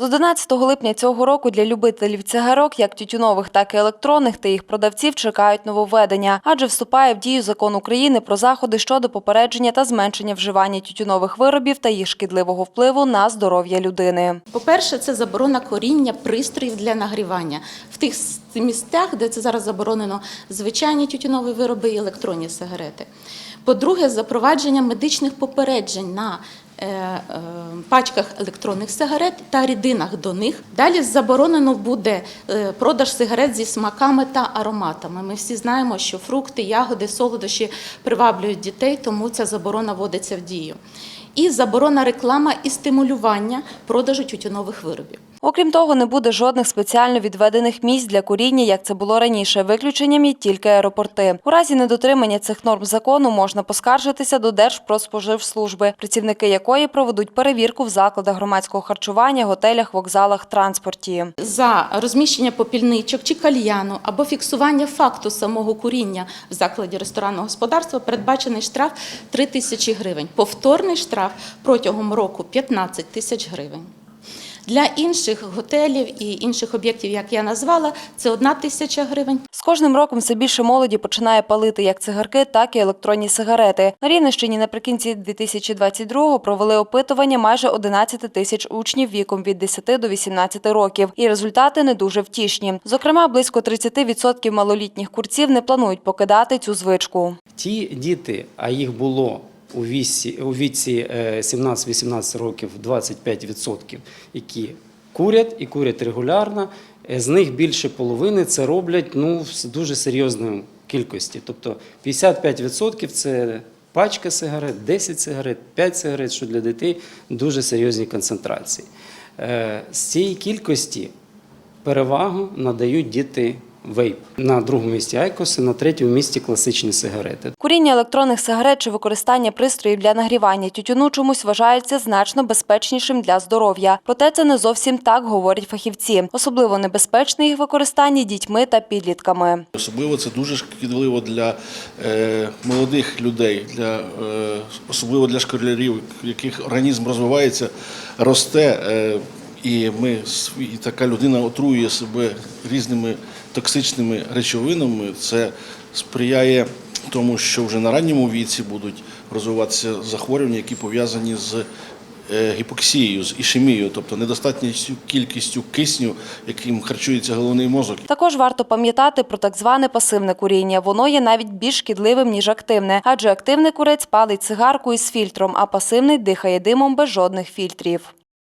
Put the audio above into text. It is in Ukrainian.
З 11 липня цього року для любителів цигарок, як тютюнових, так і електронних, та їх продавців чекають нововведення, адже вступає в дію закон України про заходи щодо попередження та зменшення вживання тютюнових виробів та їх шкідливого впливу на здоров'я людини. По-перше, це заборона коріння пристроїв для нагрівання в тих місцях, де це зараз заборонено звичайні тютюнові вироби і електронні сигарети. По-друге, запровадження медичних попереджень на пачках електронних сигарет та рідинах до них. Далі заборонено буде е, продаж сигарет зі смаками та ароматами. Ми всі знаємо, що фрукти, ягоди, солодощі приваблюють дітей, тому ця заборона вводиться в дію. І заборона реклама і стимулювання продажу тютюнових виробів. Окрім того, не буде жодних спеціально відведених місць для куріння, як це було раніше. Виключенням є тільки аеропорти. У разі недотримання цих норм закону можна поскаржитися до Держпродспоживслужби, працівники якої проведуть перевірку в закладах громадського харчування, готелях, вокзалах, транспорті. За розміщення попільничок чи кальяну або фіксування факту самого куріння в закладі ресторанного господарства передбачений штраф 3 тисячі гривень. Повторний штраф протягом року 15 тисяч гривень. Для інших готелів і інших об'єктів, як я назвала, це 1 тисяча гривень. З кожним роком все більше молоді починає палити як цигарки, так і електронні сигарети. На Рівненщині наприкінці 2022-го провели опитування майже 11 тисяч учнів віком від 10 до 18 років. І результати не дуже втішні. Зокрема, близько 30% малолітніх курців не планують покидати цю звичку. Ті діти, а їх було у віці, у віці е, 17-18 років 25%, які курять і курять регулярно, е, з них більше половини це роблять ну, в дуже серйозній кількості. Тобто 55% це пачка сигарет, 10 сигарет, 5 сигарет, що для дітей дуже серйозні концентрації. Е, З цієї кількості перевагу надають діти вейп. На другому місці айкоси, на третьому місці класичні сигарети. Куріння електронних сигарет чи використання пристроїв для нагрівання тютюну чомусь вважається значно безпечнішим для здоров'я. Проте це не зовсім так говорять фахівці. Особливо небезпечне їх використання дітьми та підлітками. Особливо це дуже шкідливо для е, молодих людей, для, е, особливо для школярів, яких організм розвивається, росте. Е, і ми і така людина отруює себе різними токсичними речовинами. Це сприяє тому, що вже на ранньому віці будуть розвиватися захворювання, які пов'язані з е, гіпоксією, з ішемією, тобто недостатністю кількістю кисню, яким харчується головний мозок. Також варто пам'ятати про так зване пасивне куріння. Воно є навіть більш шкідливим ніж активне, адже активний курець палить цигарку із фільтром, а пасивний дихає димом без жодних фільтрів.